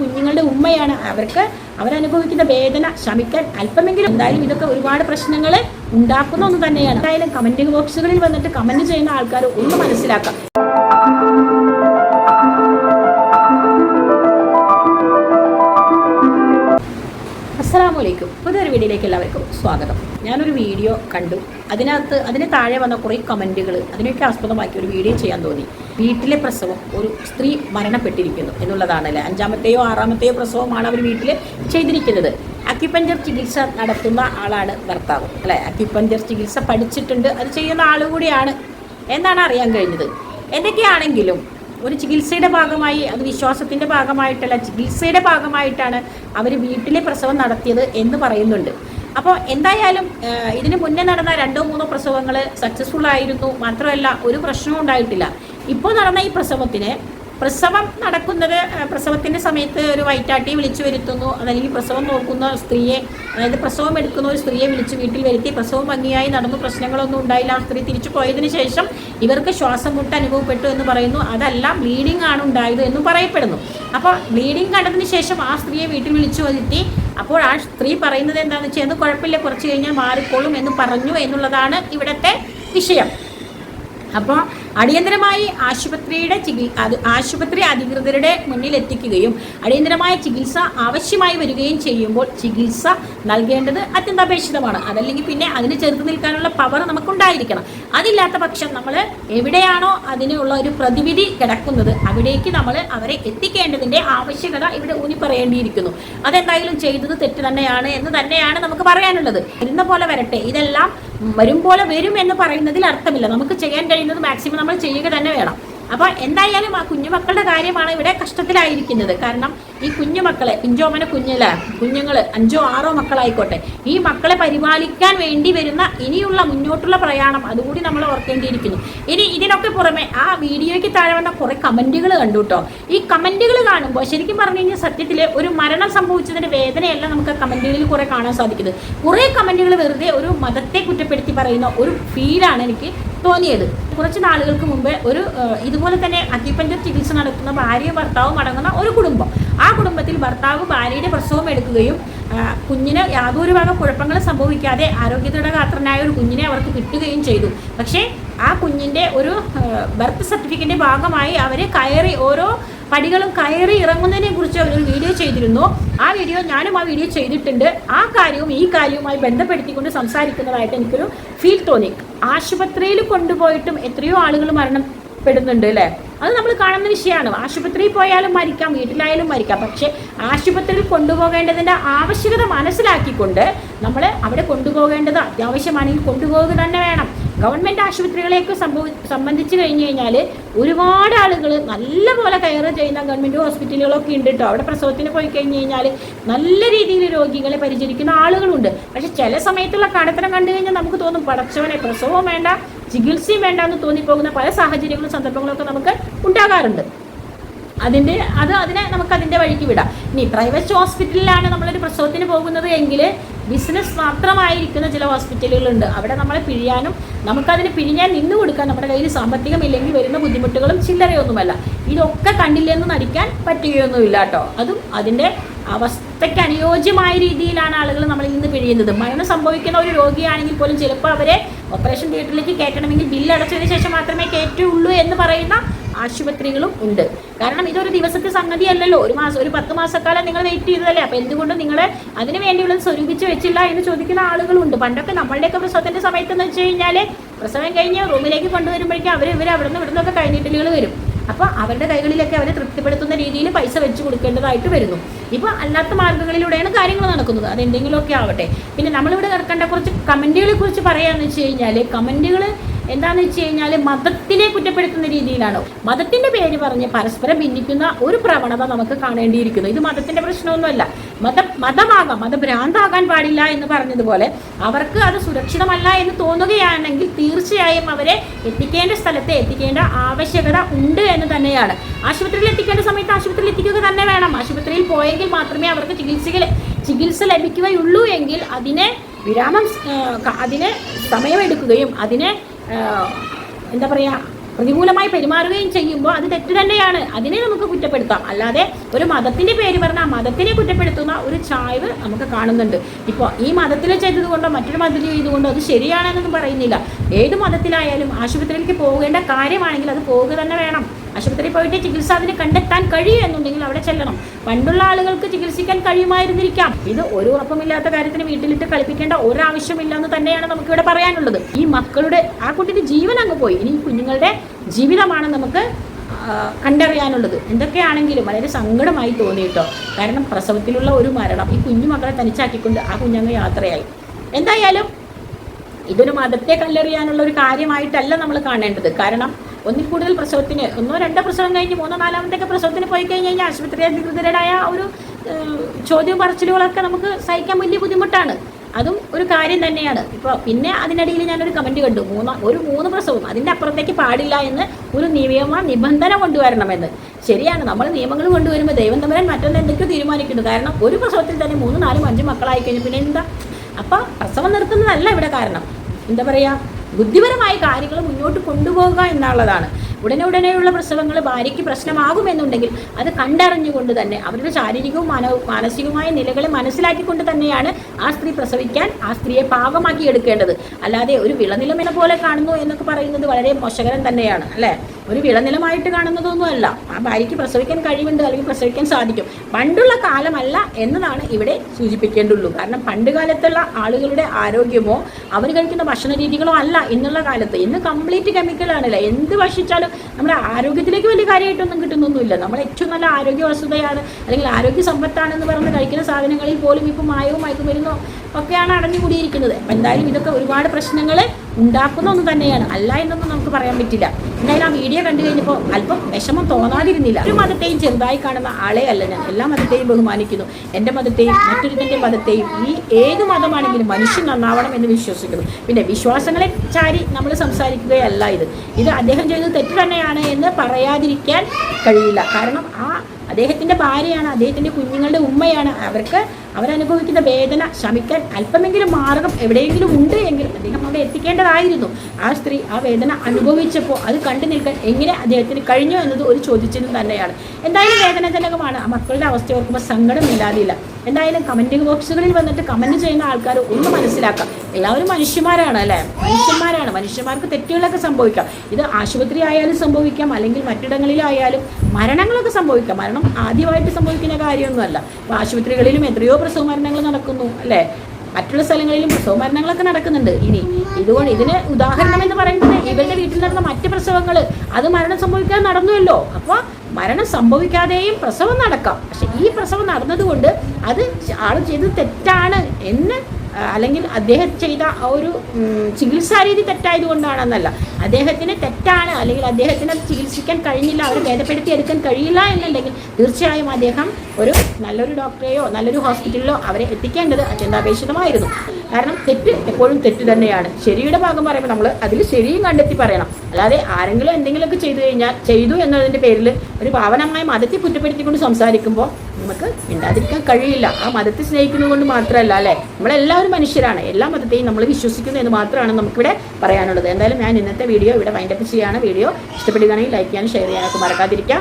കുഞ്ഞുങ്ങളുടെ ഉമ്മയാണ്. അവർക്ക് അവരനുഭവിക്കുന്ന വേദന ശമിക്കാൻ അല്പമെങ്കിലും എന്തായാലും ഇതൊക്കെ ഒരുപാട് പ്രശ്നങ്ങൾ ഉണ്ടാക്കുന്ന ഒന്ന് തന്നെയാണ്. എന്തായാലും കമന്റ് ബോക്സുകളിൽ വന്നിട്ട് കമന്റ് ചെയ്യുന്ന ആൾക്കാർ ഒന്ന് മനസ്സിലാക്കാം. അസ്സലാമലൈക്കും. പുതിയൊരു വീഡിയോയിലേക്ക് എല്ലാവർക്കും സ്വാഗതം. ഞാനൊരു വീഡിയോ കണ്ടു. അതിനകത്ത് അതിന് താഴെ വന്ന കുറേ കമന്റുകൾ അതിനൊക്കെ ആസ്പദമാക്കി ഒരു വീഡിയോ ചെയ്യാൻ തോന്നി. വീട്ടിലെ പ്രസവം ഒരു സ്ത്രീ മരണപ്പെട്ടിരിക്കുന്നു എന്നുള്ളതാണല്ലേ? അഞ്ചാമത്തെയോ ആറാമത്തെയോ പ്രസവമാണ് അവർ വീട്ടിൽ ചെയ്തിരിക്കുന്നത്. അക്യുപഞ്ചർ ചികിത്സ നടത്തുന്ന ആളാണ് ഭർത്താവ് അല്ലേ? അക്യുപഞ്ചർ ചികിത്സ പഠിച്ചിട്ടുണ്ട്. അത് ചെയ്യുന്ന ആളുകൂടിയാണ് എന്നാണ് അറിയാൻ കഴിഞ്ഞത്. എന്തൊക്കെയാണെങ്കിലും ഒരു ചികിത്സയുടെ ഭാഗമായി അത് വിശ്വാസത്തിന്റെ ഭാഗമായിട്ടല്ല ചികിത്സയുടെ ഭാഗമായിട്ടാണ് അവർ വീട്ടിലെ പ്രസവം നടത്തിയത് എന്ന് പറയുന്നുണ്ട്. അപ്പോൾ എന്തായാലും ഇതിന് മുന്നേ നടന്ന രണ്ടോ മൂന്നോ പ്രസവങ്ങൾ സക്സസ്ഫുൾ ആയിരുന്നു. മാത്രമല്ല ഒരു പ്രശ്നവും ഉണ്ടായിട്ടില്ല. ഇപ്പോൾ നടന്ന ഈ പ്രസവത്തിന് പ്രസവം നടക്കുന്നത് പ്രസവത്തിന്റെ സമയത്ത് ഒരു വൈറ്റാട്ടിയെ വിളിച്ചു വരുത്തുന്നു. അതല്ലെങ്കിൽ പ്രസവം നോക്കുന്ന സ്ത്രീയെ അതായത് പ്രസവം എടുക്കുന്ന ഒരു സ്ത്രീയെ വിളിച്ച് വീട്ടിൽ വരുത്തി പ്രസവം ഭംഗിയായി നടന്നു പ്രശ്നങ്ങളൊന്നും ഉണ്ടായില്ല. ആ സ്ത്രീ തിരിച്ചു പോയതിനു ശേഷം ഇവർക്ക് ശ്വാസം മുട്ട് അനുഭവപ്പെട്ടു എന്ന് പറയുന്നു. അതല്ല ബ്ലീഡിംഗ് ആണ് ഉണ്ടായത് എന്നും പറയപ്പെടുന്നു. അപ്പോൾ ബ്ലീഡിംഗ് കണ്ടതിന് ശേഷം ആ സ്ത്രീയെ വീട്ടിൽ വിളിച്ചു വരുത്തി. അപ്പോൾ ആ സ്ത്രീ പറയുന്നത് എന്താണെന്ന് വെച്ചാൽ അത് കുഴപ്പമില്ല കുറച്ച് കഴിഞ്ഞാൽ മാറിക്കോളും എന്ന് പറഞ്ഞു എന്നുള്ളതാണ് ഇവിടുത്തെ വിഷയം. അപ്പോൾ അടിയന്തരമായി ആശുപത്രിയുടെ ചികി ആശുപത്രി അധികൃതരുടെ മുന്നിൽ എത്തിക്കുകയും അടിയന്തരമായ ചികിത്സ ആവശ്യമായി വരികയും ചെയ്യുമ്പോൾ ചികിത്സ നൽകേണ്ടത് അത്യന്താപേക്ഷിതമാണ്. അതല്ലെങ്കിൽ പിന്നെ അതിന് ചെറുത്ത് നിൽക്കാനുള്ള പവർ നമുക്കുണ്ടായിരിക്കണം. അതില്ലാത്ത പക്ഷം നമ്മൾ എവിടെയാണോ അതിനുള്ള ഒരു പ്രതിവിധി കിടക്കുന്നത് അവിടേക്ക് നമ്മൾ അവരെ എത്തിക്കേണ്ടതിന്റെ ആവശ്യകത ഇവിടെ ഊന്നി പറയേണ്ടിയിരിക്കുന്നു. അതെന്തായാലും ചെയ്തത് തെറ്റ് തന്നെയാണ് എന്ന് തന്നെയാണ് നമുക്ക് പറയാനുള്ളത്. ഇരുന്ന പോലെ വരട്ടെ. ഇതെല്ലാം വരും പോലെ വരും എന്ന് പറയുന്നതിൽ അർത്ഥമില്ല. നമുക്ക് ചെയ്യാൻ കഴിയുന്നത് മാക്സിമം നമ്മൾ ചെയ്യുക തന്നെ വേണം. അപ്പോൾ എന്തായാലും ആ കുഞ്ഞുമക്കളുടെ കാര്യമാണ് ഇവിടെ കഷ്ടത്തിലായിരിക്കുന്നത്. കാരണം ഈ കുഞ്ഞുമക്കളെ പിഞ്ചോമന കുഞ്ഞില കുഞ്ഞുങ്ങൾ അഞ്ചോ ആറോ മക്കളായിക്കോട്ടെ ഈ മക്കളെ പരിപാലിക്കാൻ വേണ്ടി വരുന്ന ഇനിയുള്ള മുന്നോട്ടുള്ള പ്രയാണം അതുകൂടി നമ്മൾ ഓർക്കേണ്ടിയിരിക്കുന്നു. ഇനി ഇതിനൊക്കെ പുറമെ ആ വീഡിയോയ്ക്ക് താഴെ വന്ന കുറേ കമന്റുകൾ കണ്ടു കേട്ടോ ഈ കമന്റുകൾ കാണുമ്പോൾ ശരിക്കും പറഞ്ഞു കഴിഞ്ഞാൽ സത്യത്തിൽ ഒരു മരണം സംഭവിച്ചതിന്റെ വേദനയല്ല നമുക്ക് കമന്റുകളിൽ കുറേ കാണാൻ സാധിക്കുന്നത്. കുറേ കമന്റുകൾ വെറുതെ ഒരു മതത്തെ കുറ്റപ്പെടുത്തി പറയുന്ന ഒരു ഫീലാണ് എനിക്ക് തോന്നിയത്. കുറച്ച് നാളുകൾക്ക് മുമ്പ് ഒരു ഇതുപോലെ തന്നെ അക്യുപഞ്ചർ ചികിത്സ നടത്തുന്ന ഭാര്യയും ഭർത്താവും അടങ്ങുന്ന ഒരു കുടുംബം. ആ കുടുംബത്തിൽ ഭർത്താവ് ഭാര്യയുടെ പ്രസവം എടുക്കുകയും കുഞ്ഞിന് യാതൊരു ഭാഗം കുഴപ്പങ്ങളും സംഭവിക്കാതെ ആരോഗ്യത്തോടെ കാത്രനായ ഒരു കുഞ്ഞിനെ അവർക്ക് കിട്ടുകയും ചെയ്തു. പക്ഷേ ആ കുഞ്ഞിന്റെ ഒരു ബർത്ത് സർട്ടിഫിക്കറ്റിന്റെ ഭാഗമായി അവർ കയറി ഓരോ പടികളും കയറി ഇറങ്ങുന്നതിനെ കുറിച്ച് അവരൊരു വീഡിയോ ചെയ്തിരുന്നു. ആ വീഡിയോ ഞാനും ആ വീഡിയോ ചെയ്തിട്ടുണ്ട്. ആ കാര്യവും ഈ കാര്യവുമായി ബന്ധപ്പെടുത്തിക്കൊണ്ട് സംസാരിക്കുന്നതായിട്ട് എനിക്കൊരു ഫീൽ തോന്നി. ആശുപത്രിയിൽ കൊണ്ടുപോയിട്ടും എത്രയോ ആളുകൾ മരണപ്പെടുന്നുണ്ട് അല്ലേ? അത് നമ്മൾ കാണുന്ന വിഷയമാണ്. ആശുപത്രിയിൽ പോയാലും മരിക്കാം വീട്ടിലായാലും മരിക്കാം. പക്ഷേ ആശുപത്രിയിൽ കൊണ്ടുപോകേണ്ടതിന്റെ ആവശ്യകത മനസ്സിലാക്കിക്കൊണ്ട് നമ്മൾ അവിടെ കൊണ്ടുപോകേണ്ടത് അത്യാവശ്യമാണെങ്കിൽ കൊണ്ടുപോകുക തന്നെ വേണം. ഗവൺമെന്റ് ആശുപത്രികളെയൊക്കെ സംഭവ സംബന്ധിച്ച് കഴിഞ്ഞ് കഴിഞ്ഞാൽ ഒരുപാട് ആളുകൾ നല്ലപോലെ കെയർ ചെയ്യുന്ന ഗവൺമെന്റ് ഹോസ്പിറ്റലുകളൊക്കെ ഉണ്ട് കേട്ടോ അവിടെ പ്രസവത്തിന് പോയി കഴിഞ്ഞ് കഴിഞ്ഞാൽ നല്ല രീതിയിൽ രോഗികളെ പരിചരിക്കുന്ന ആളുകളുണ്ട്. പക്ഷെ ചില സമയത്തുള്ള കടത്തരം കണ്ടു കഴിഞ്ഞാൽ നമുക്ക് തോന്നും പടച്ചവനെ പ്രസവം വേണ്ട ചികിത്സയും വേണ്ട എന്ന് തോന്നിപ്പോകുന്ന പല സാഹചര്യങ്ങളും സന്ദർഭങ്ങളൊക്കെ നമുക്ക് ഉണ്ടാകാറുണ്ട്. അതിന്റെ അത് അതിനെ നമുക്ക് അതിന്റെ വഴിക്ക് വിടാം. ഇനി പ്രൈവറ്റ് ഹോസ്പിറ്റലിലാണ് നമ്മളൊരു പ്രസവത്തിന് പോകുന്നത് എങ്കിൽ ബിസിനസ് മാത്രമായിരിക്കുന്ന ചില ഹോസ്പിറ്റലുകളുണ്ട്. അവിടെ നമ്മളെ പിഴിയാനും നമുക്കതിന് പിഴിഞ്ഞാൽ നിന്ന് കൊടുക്കാൻ നമ്മുടെ കയ്യിൽ സാമ്പത്തികമില്ലെങ്കിൽ വരുന്ന ബുദ്ധിമുട്ടുകളും ചില്ലറയൊന്നുമല്ല. ഇതൊക്കെ കണ്ടില്ലെന്ന് നടിക്കാൻ പറ്റുകയൊന്നുമില്ല കേട്ടോ. അതും അതിന്റെ അവസ്ഥയ്ക്ക് അനുയോജ്യമായ രീതിയിലാണ് ആളുകൾ നമ്മളിൽ നിന്ന് പിഴിയുന്നത്. മരണം സംഭവിക്കുന്ന ഒരു രോഗിയാണെങ്കിൽ പോലും ചിലപ്പോൾ അവരെ ഓപ്പറേഷൻ തിയേറ്ററിലേക്ക് കയറ്റണമെങ്കിൽ ബില്ല് അടച്ചതിന് ശേഷം മാത്രമേ കയറ്റുള്ളൂ എന്ന് പറയുന്ന ആശുപത്രികളും ഉണ്ട്. കാരണം ഇതൊരു ദിവസത്തെ സംഗതി അല്ലല്ലോ. ഒരു മാസം ഒരു പത്ത് മാസക്കാലം നിങ്ങൾ വെയിറ്റ് ചെയ്തതല്ലേ? അപ്പോൾ എന്തുകൊണ്ട് നിങ്ങൾ അതിന് വേണ്ടിയുള്ളത് സ്വരൂപിച്ച് വെച്ചില്ല എന്ന് ചോദിക്കുന്ന ആളുകളുണ്ട്. പണ്ടൊക്കെ നമ്മളുടെയൊക്കെ പ്രസവത്തിന്റെ സമയത്ത് എന്ന് വെച്ച് കഴിഞ്ഞാൽ പ്രസവം കഴിഞ്ഞ് റൂമിലേക്ക് കൊണ്ടുവരുമ്പോഴേക്കും അവർ ഇവർ അവിടെ നിന്ന് ഇവിടെ നിന്നൊക്കെ കഴിഞ്ഞിട്ടുകൾ വരും. അപ്പോൾ അവരുടെ കൈകളിലൊക്കെ അവരെ തൃപ്തിപ്പെടുത്തുന്ന രീതിയിൽ പൈസ വെച്ച് കൊടുക്കേണ്ടതായിട്ട് വരുന്നു. ഇപ്പോൾ അല്ലാത്ത മാർഗങ്ങളിലൂടെയാണ് കാര്യങ്ങൾ നടക്കുന്നത്. അത് എന്തെങ്കിലുമൊക്കെ ആവട്ടെ. പിന്നെ നമ്മളിവിടെ നടക്കേണ്ട കുറച്ച് കമന്റുകളെ കുറിച്ച് പറയാമെന്ന് വെച്ച് കഴിഞ്ഞാൽ കമന്റുകൾ എന്താണെന്ന് വെച്ച് കഴിഞ്ഞാൽ മതത്തിനെ കുറ്റപ്പെടുത്തുന്ന രീതിയിലാണ്. മതത്തിന്റെ പേര് പറഞ്ഞ് പരസ്പരം ഭിന്നിക്കുന്ന ഒരു പ്രവണത നമുക്ക് കാണേണ്ടിയിരിക്കുന്നു. ഇത് മതത്തിന്റെ പ്രശ്നമൊന്നുമല്ല. മത മതമാകാം മതഭ്രാന്താകാൻ പാടില്ല എന്ന് പറഞ്ഞതുപോലെ അവർക്ക് അത് സുരക്ഷിതമല്ല എന്ന് തോന്നുകയാണെങ്കിൽ തീർച്ചയായും അവരെ എത്തിക്കേണ്ട സ്ഥലത്തെ എത്തിക്കേണ്ട ആവശ്യകത ഉണ്ട് എന്ന് തന്നെയാണ്. ആശുപത്രിയിൽ എത്തിക്കേണ്ട സമയത്ത് ആശുപത്രിയിൽ എത്തിക്കുക തന്നെ വേണം. ആശുപത്രിയിൽ പോയെങ്കിൽ മാത്രമേ അവർക്ക് ചികിത്സകൾ ചികിത്സ ലഭിക്കുകയുള്ളൂ എങ്കിൽ അതിനെ വിരാമം അതിനെ സമയമെടുക്കുകയും അതിനെ എന്താ പറയുക പ്രതികൂലമായി പെരുമാറുകയും ചെയ്യുമ്പോൾ അത് തെറ്റ് തന്നെയാണ്. അതിനെ നമുക്ക് കുറ്റപ്പെടുത്താം. അല്ലാതെ ഒരു മതത്തിന്റെ പേര് പറഞ്ഞാൽ മതത്തിനെ കുറ്റപ്പെടുത്തുന്ന ഒരു ചായ്വ് നമുക്ക് കാണുന്നുണ്ട്. ഇപ്പോൾ ഈ മതത്തിൽ ചെയ്തതുകൊണ്ടോ മറ്റൊരു മതത്തിൽ ചെയ്തുകൊണ്ടോ അത് ശരിയാണെന്നൊന്നും പറയുന്നില്ല. ഏത് മതത്തിലായാലും ആശുപത്രിയിലേക്ക് പോകേണ്ട കാര്യമാണെങ്കിൽ അത് പോവുക തന്നെ വേണം. ആശുപത്രിയിൽ പോയിട്ട് ചികിത്സ അതിന് കണ്ടെത്താൻ കഴിയും എന്നുണ്ടെങ്കിൽ അവിടെ ചെല്ലണം. പണ്ടുള്ള ആളുകൾക്ക് ചികിത്സിക്കാൻ കഴിയുമായിരുന്നിരിക്കാം. ഇത് ഒരു ഉറപ്പമില്ലാത്ത കാര്യത്തിന് വീട്ടിലിട്ട് കളിപ്പിക്കേണ്ട ഒരാവശ്യമില്ല എന്ന് തന്നെയാണ് നമുക്കിവിടെ പറയാനുള്ളത്. ഈ മക്കളുടെ ആ കുട്ടിയുടെ ജീവൻ അങ്ങ് പോയി. ഇനി ഈ കുഞ്ഞുങ്ങളുടെ ജീവിതമാണ് നമുക്ക് കണ്ടറിയാനുള്ളത്. എന്തൊക്കെയാണെങ്കിലും വളരെ സങ്കടമായി തോന്നി കേട്ടോ. കാരണം പ്രസവത്തിലുള്ള ഒരു മരണം ഈ കുഞ്ഞു മക്കളെ തനിച്ചാക്കിക്കൊണ്ട് ആ കുഞ്ഞങ്ങ് യാത്രയായി. എന്തായാലും ഇതൊരു മതത്തെ കല്ലെറിയാനുള്ള ഒരു കാര്യമായിട്ടല്ല നമ്മൾ കാണേണ്ടത്. കാരണം ഒന്നിൽ കൂടുതൽ പ്രസവത്തിന് ഒന്നോ രണ്ടോ പ്രസവം കഴിഞ്ഞ് മൂന്നോ നാലാമത്തെ പ്രസവത്തിന് പോയി കഴിഞ്ഞ് കഴിഞ്ഞാൽ ആശുപത്രി അധികൃതരുടേതായ ഒരു ചോദ്യം പറച്ചിലുകളൊക്കെ നമുക്ക് സഹിക്കാൻ വലിയ ബുദ്ധിമുട്ടാണ്. അതും ഒരു കാര്യം തന്നെയാണ്. ഇപ്പോൾ പിന്നെ അതിനിടയിൽ ഞാനൊരു കമന്റ് കണ്ടു. മൂന്ന് ഒരു മൂന്ന് പ്രസവം അതിന്റെ അപ്പുറത്തേക്ക് പാടില്ല എന്ന് ഒരു നിയമ നിബന്ധന കൊണ്ടുവരണമെന്ന്. ശരിയാണ് നമ്മൾ നിയമങ്ങൾ കൊണ്ടുവരുമ്പോൾ ദൈവം തമ്മിൽ മറ്റൊന്ന് എന്തൊക്കെയോ തീരുമാനിക്കുന്നു കാരണം ഒരു പ്രസവത്തിൽ തന്നെ മൂന്ന് നാലും അഞ്ചും മക്കളായി കഴിഞ്ഞു പിന്നെ എന്താ? അപ്പോൾ പ്രസവം നിർത്തുന്നതല്ല ഇവിടെ കാരണം. എന്താ പറയുക ബുദ്ധിപരമായ കാര്യങ്ങൾ മുന്നോട്ട് കൊണ്ടുപോകുക എന്നുള്ളതാണ്. ഉടനെ ഉടനെയുള്ള പ്രസവങ്ങൾ ഭാര്യയ്ക്ക് പ്രശ്നമാകുമെന്നുണ്ടെങ്കിൽ അത് കണ്ടറിഞ്ഞുകൊണ്ട് തന്നെ അവരുടെ ശാരീരികവും മാനവ മാനസികവുമായ നിലകളെ മനസ്സിലാക്കിക്കൊണ്ട് തന്നെയാണ് ആ സ്ത്രീ പ്രസവിക്കാൻ ആ സ്ത്രീയെ പാകമാക്കി എടുക്കേണ്ടത്. അല്ലാതെ ഒരു വിളനിലമെന്ന പോലെ കാണുന്നു എന്നൊക്കെ പറയുന്നത് വളരെ മോശകരം തന്നെയാണ് അല്ലേ? ഒരു വിളനിലമായിട്ട് കാണുന്നതൊന്നുമല്ല. ആ ഭാര്യയ്ക്ക് പ്രസവിക്കാൻ കഴിവുണ്ട് അല്ലെങ്കിൽ പ്രസവിക്കാൻ സാധിക്കും. പണ്ടുള്ള കാലമല്ല എന്നതാണ് ഇവിടെ സൂചിപ്പിക്കേണ്ടുള്ളൂ. കാരണം പണ്ട് കാലത്തുള്ള ആളുകളുടെ ആരോഗ്യമോ അവർ കഴിക്കുന്ന ഭക്ഷണ രീതികളോ അല്ല ഇന്നുള്ള കാലത്ത്. ഇന്ന് കംപ്ലീറ്റ് കെമിക്കലാണല്ലോ എന്ത് ഭക്ഷിച്ചാലും നമ്മുടെ ആരോഗ്യത്തിലേക്ക് വലിയ കാര്യമായിട്ടൊന്നും കിട്ടുന്നൊന്നുമില്ല. നമ്മൾ ഏറ്റവും നല്ല ആരോഗ്യ വസ്തുതയാണ് അല്ലെങ്കിൽ ആരോഗ്യ സമ്പത്താണെന്ന് പറഞ്ഞ് കഴിക്കുന്ന സാധനങ്ങളിൽ പോലും ഇപ്പോൾ മായവും മയക്കുമരുന്നോ ഒക്കെയാണ് അടഞ്ഞുകൂടിയിരിക്കുന്നത്. അപ്പം എന്തായാലും ഇതൊക്കെ ഒരുപാട് പ്രശ്നങ്ങൾ ഉണ്ടാക്കുന്ന ഒന്ന് തന്നെയാണ്. അല്ല എന്നൊന്നും നമുക്ക് പറയാൻ പറ്റില്ല. എന്തായാലും ആ വീഡിയോ കണ്ടു കഴിഞ്ഞപ്പോൾ അല്പം വിഷമം തോന്നാതിരുന്നില്ല. ഒരു മതത്തെയും ചെറുതായി കാണുന്ന ആളെ അല്ല ഞാൻ. എല്ലാ മതത്തെയും ബഹുമാനിക്കുന്നു. എന്റെ മതത്തെയും മറ്റൊരുത്തിന്റെ മതത്തെയും ഈ ഏത് മതമാണെങ്കിലും മനുഷ്യൻ നന്നാവണം എന്ന് വിശ്വസിക്കുന്നു. പിന്നെ വിശ്വാസങ്ങളെ ചാരി നമ്മൾ സംസാരിക്കുകയല്ല ഇത്. ഇത് അദ്ദേഹം ചെയ്തത് തെറ്റ് തന്നെയാണ് എന്ന് പറയാതിരിക്കാൻ കഴിയില്ല. കാരണം ആ അദ്ദേഹത്തിന്റെ ഭാര്യയാണ് അദ്ദേഹത്തിന്റെ കുഞ്ഞുങ്ങളുടെ ഉമ്മയാണ്. അവർക്ക് അവരനുഭവിക്കുന്ന വേദന ശമിക്കാൻ അല്പമെങ്കിലും മാർഗം എവിടെയെങ്കിലും ഉണ്ട് എങ്കിൽ അദ്ദേഹം അവിടെ എത്തിക്കേണ്ടതായിരുന്നു. ആ സ്ത്രീ ആ വേദന അനുഭവിച്ചപ്പോൾ അത് കണ്ടു നിൽക്കാൻ എങ്ങനെ അദ്ദേഹത്തിന് കഴിഞ്ഞു എന്നത് ഒരു ചോദ്യചിഹ്നം തന്നെയാണ്. എന്തായാലും വേദനാജനകമാണ്. ആ മക്കളുടെ അവസ്ഥ ഓർക്കുമ്പോൾ സങ്കടമില്ലാതില്ല. എന്തായാലും കമന്റ് ബോക്സുകളിൽ വന്നിട്ട് കമന്റ് ചെയ്യുന്ന ആൾക്കാർ ഒന്ന് മനസ്സിലാക്കാം എല്ലാവരും മനുഷ്യന്മാരാണ് അല്ലേ? മനുഷ്യന്മാരാണ്. മനുഷ്യന്മാർക്ക് തെറ്റുകളൊക്കെ സംഭവിക്കാം. ഇത് ആശുപത്രി ആയാലും സംഭവിക്കാം. അല്ലെങ്കിൽ മറ്റിടങ്ങളിലായാലും മരണങ്ങളൊക്കെ സംഭവിക്കാം. മരണം ആദ്യമായിട്ട് സംഭവിക്കുന്ന കാര്യമൊന്നുമല്ല. ഇപ്പോൾ ആശുപത്രികളിലും എത്രയോ പ്രസവ മരണങ്ങൾ നടക്കുന്നു അല്ലേ? മറ്റുള്ള സ്ഥലങ്ങളിലും പ്രസവ മരണങ്ങളൊക്കെ നടക്കുന്നുണ്ട്. ഇനി ഇതുകൊണ്ട് ഇതിന് ഉദാഹരണം എന്ന് പറയുന്നത് ഇവരുടെ വീട്ടിൽ നടന്ന മറ്റ് പ്രസവങ്ങൾ അത് മരണം സംഭവിക്കാൻ നടന്നുവല്ലോ. അപ്പോൾ മരണം സംഭവിക്കാതെയും പ്രസവം നടക്കാം. പക്ഷെ ഈ പ്രസവം നടന്നതുകൊണ്ട് അത് ആൾ ചെയ്തത് തെറ്റാണ് എന്ന് അല്ലെങ്കിൽ അദ്ദേഹം ചെയ്ത ആ ഒരു ചികിത്സാരീതി ചികിത്സാ രീതി തെറ്റായതുകൊണ്ടാണെന്നല്ല. അദ്ദേഹത്തിന് തെറ്റാണ് അല്ലെങ്കിൽ അദ്ദേഹത്തിന് ചികിത്സിക്കാൻ കഴിഞ്ഞില്ല അവരെ ഭേദപ്പെടുത്തി എടുക്കാൻ കഴിയില്ല എന്നുണ്ടെങ്കിൽ തീർച്ചയായും അദ്ദേഹം ഒരു നല്ലൊരു ഡോക്ടറെയോ നല്ലൊരു ഹോസ്പിറ്റലിലോ അവരെ എത്തിക്കേണ്ടത് അത്യന്താപേക്ഷിതമായിരുന്നു. കാരണം തെറ്റ് എപ്പോഴും തെറ്റ് തന്നെയാണ്. ശരിയുടെ ഭാഗം പറയുമ്പോൾ നമ്മൾ അതിൽ ശരിയും കണ്ടെത്തി പറയണം. അല്ലാതെ ആരെങ്കിലും എന്തെങ്കിലുമൊക്കെ ചെയ്തു കഴിഞ്ഞാൽ ചെയ്തു എന്നതിന്റെ പേരിൽ ഒരു പാവനമായ മതത്തെ കുറ്റപ്പെടുത്തിക്കൊണ്ട് സംസാരിക്കുമ്പോൾ നമുക്ക് മിണ്ടാതിരിക്കാൻ കഴിയില്ല. ആ മതത്തെ സ്നേഹിക്കുന്നത് കൊണ്ട് മാത്രമല്ല അല്ലേ? നമ്മളെല്ലാവരും മനുഷ്യരാണ്. എല്ലാ മതത്തെയും നമ്മൾ വിശ്വസിക്കുന്നു എന്ന് മാത്രമാണ് നമുക്കിവിടെ പറയാനുള്ളത്. എന്തായാലും ഞാൻ ഇന്നത്തെ വീഡിയോ ഇവിടെ വൈൻഡപ്പ് ചെയ്യുകയാണ് വീഡിയോ ഇഷ്ടപ്പെടുകയാണെങ്കിൽ ലൈക്ക് ചെയ്യാനും ഷെയർ ചെയ്യാനൊക്കെ മറക്കാതിരിക്കാം.